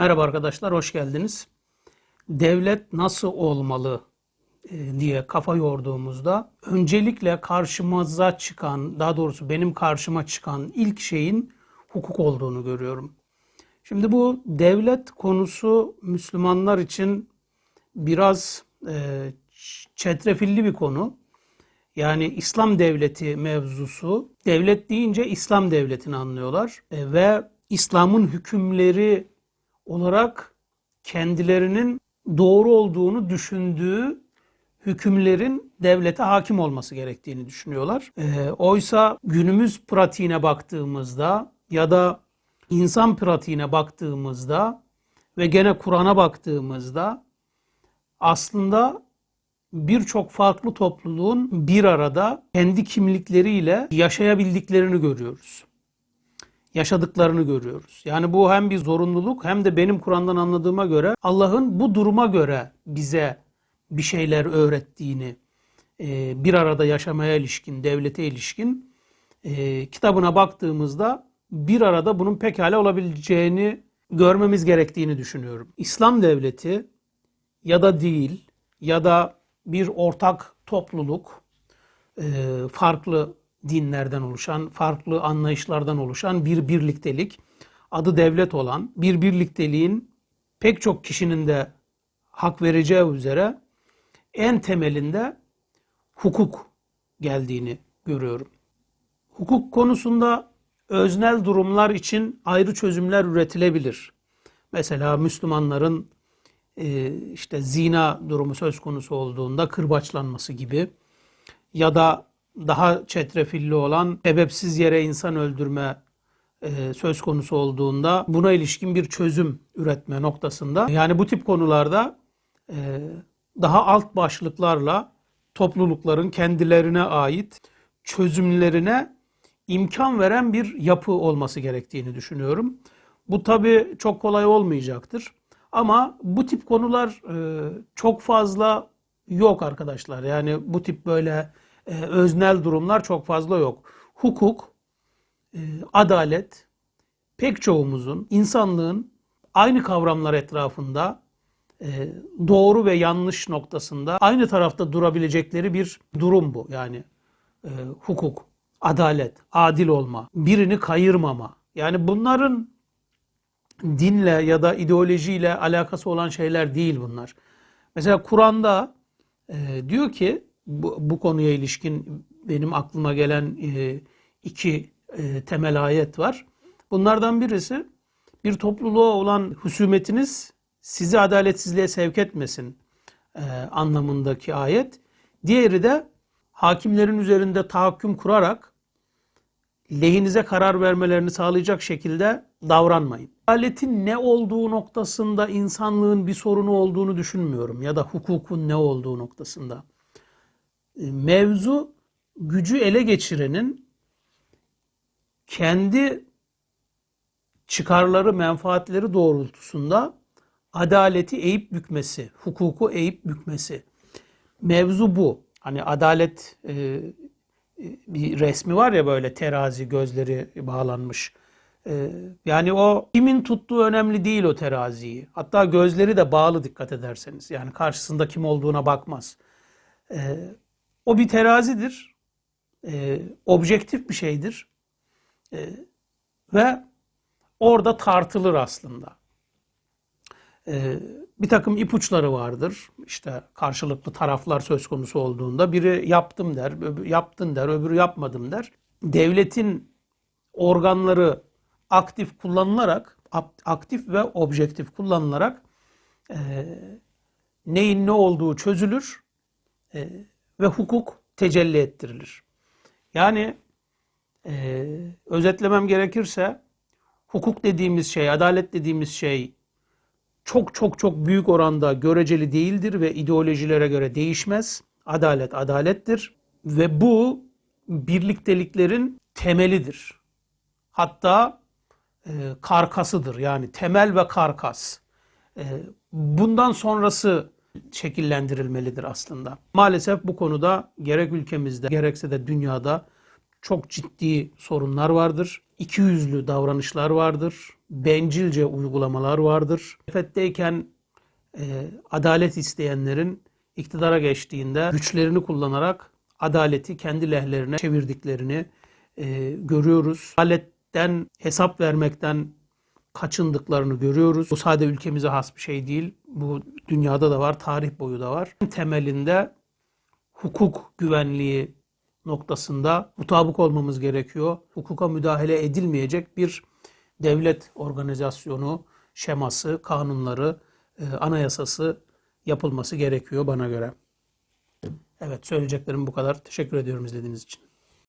Merhaba arkadaşlar, hoş geldiniz. Devlet nasıl olmalı e, diye kafa yorduğumuzda öncelikle karşımıza çıkan, daha doğrusu benim karşıma çıkan ilk şeyin hukuk olduğunu görüyorum. Şimdi bu devlet konusu Müslümanlar için biraz e, çetrefilli bir konu. Yani İslam devleti mevzusu, devlet deyince İslam devletini anlıyorlar E, ve İslam'ın hükümleri olarak kendilerinin doğru olduğunu düşündüğü hükümlerin devlete hakim olması gerektiğini düşünüyorlar. E, oysa günümüz pratiğine baktığımızda ya da insan pratiğine baktığımızda ve gene Kur'an'a baktığımızda aslında birçok farklı topluluğun bir arada kendi kimlikleriyle yaşayabildiklerini görüyoruz. Yaşadıklarını görüyoruz. Yani bu hem bir zorunluluk hem de benim Kur'an'dan anladığıma göre Allah'ın bu duruma göre bize bir şeyler öğrettiğini, e, bir arada yaşamaya ilişkin, devlete ilişkin e, kitabına baktığımızda bir arada bunun pekala olabileceğini görmemiz gerektiğini düşünüyorum. İslam devleti ya da değil ya da bir ortak topluluk, e, farklı dinlerden oluşan, farklı anlayışlardan oluşan bir birliktelik, adı devlet olan bir birlikteliğin pek çok kişinin de hak vereceği üzere en temelinde hukuk geldiğini görüyorum. Hukuk konusunda öznel durumlar için ayrı çözümler üretilebilir. Mesela Müslümanların e, işte zina durumu söz konusu olduğunda kırbaçlanması gibi ya da daha çetrefilli olan sebepsiz yere insan öldürme e, söz konusu olduğunda buna ilişkin bir çözüm üretme noktasında yani bu tip konularda e, daha alt başlıklarla toplulukların kendilerine ait çözümlerine imkan veren bir yapı olması gerektiğini düşünüyorum. Bu tabi çok kolay olmayacaktır. Ama bu tip konular e, çok fazla yok arkadaşlar. Yani bu tip böyle e, öznel durumlar çok fazla yok. Hukuk, e, adalet pek çoğumuzun, insanlığın aynı kavramlar etrafında doğru ve yanlış noktasında aynı tarafta durabilecekleri bir durum bu. Yani hukuk, adalet, adil olma, birini kayırmama. Yani bunların dinle ya da ideolojiyle alakası olan şeyler değil bunlar. Mesela Kur'an'da e, diyor ki bu, bu konuya ilişkin benim aklıma gelen e, iki e, temel ayet var. Bunlardan birisi bir topluluğa olan husumetiniz sizi adaletsizliğe sevk etmesin e, anlamındaki ayet. Diğeri de hakimlerin üzerinde tahakküm kurarak lehinize karar vermelerini sağlayacak şekilde davranmayın. Adaletin ne olduğu noktasında insanlığın bir sorunu olduğunu düşünmüyorum ya da hukukun ne olduğu noktasında. E, mevzu gücü ele geçirenin kendi çıkarları, menfaatleri doğrultusunda adaleti eğip bükmesi, hukuku eğip bükmesi. Mevzu bu. Hani adalet e, e bir resmi var ya böyle terazi gözleri bağlanmış. Ee, yani o kimin tuttuğu önemli değil o teraziyi. Hatta gözleri de bağlı dikkat ederseniz. Yani karşısında kim olduğuna bakmaz. Ee, o bir terazidir. Ee, objektif bir şeydir. Ve orada tartılır aslında. Bir takım ipuçları vardır. İşte karşılıklı taraflar söz konusu olduğunda biri yaptım der, öbürü yaptın der, öbürü yapmadım der. Devletin organları aktif kullanılarak aktif ve objektif kullanılarak e, neyin ne olduğu çözülür e, ve hukuk tecelli ettirilir. Yani e, özetlemem gerekirse hukuk dediğimiz şey, adalet dediğimiz şey çok çok çok büyük oranda göreceli değildir ve ideolojilere göre değişmez. Adalet adalettir ve bu birlikteliklerin temelidir. Hatta e, karkasıdır. Yani temel ve karkas. E, bundan sonrası şekillendirilmelidir aslında. Maalesef bu konuda gerek ülkemizde gerekse de dünyada çok ciddi sorunlar vardır. İki yüzlü davranışlar vardır. bencilce uygulamalar vardır. Muhalefetteyken e, adalet isteyenlerin iktidara geçtiğinde güçlerini kullanarak adaleti kendi lehlerine çevirdiklerini e, görüyoruz. Adaletten hesap vermekten kaçındıklarını görüyoruz. Bu sadece ülkemize has bir şey değil. Bu dünyada da var, tarih boyu da var. Temelinde hukuk güvenliği noktasında mutabık olmamız gerekiyor. Hukuka müdahale edilmeyecek bir devlet organizasyonu, şeması, kanunları, e, anayasası yapılması gerekiyor bana göre. Evet söyleyeceklerim bu kadar. Teşekkür ediyorum izlediğiniz için.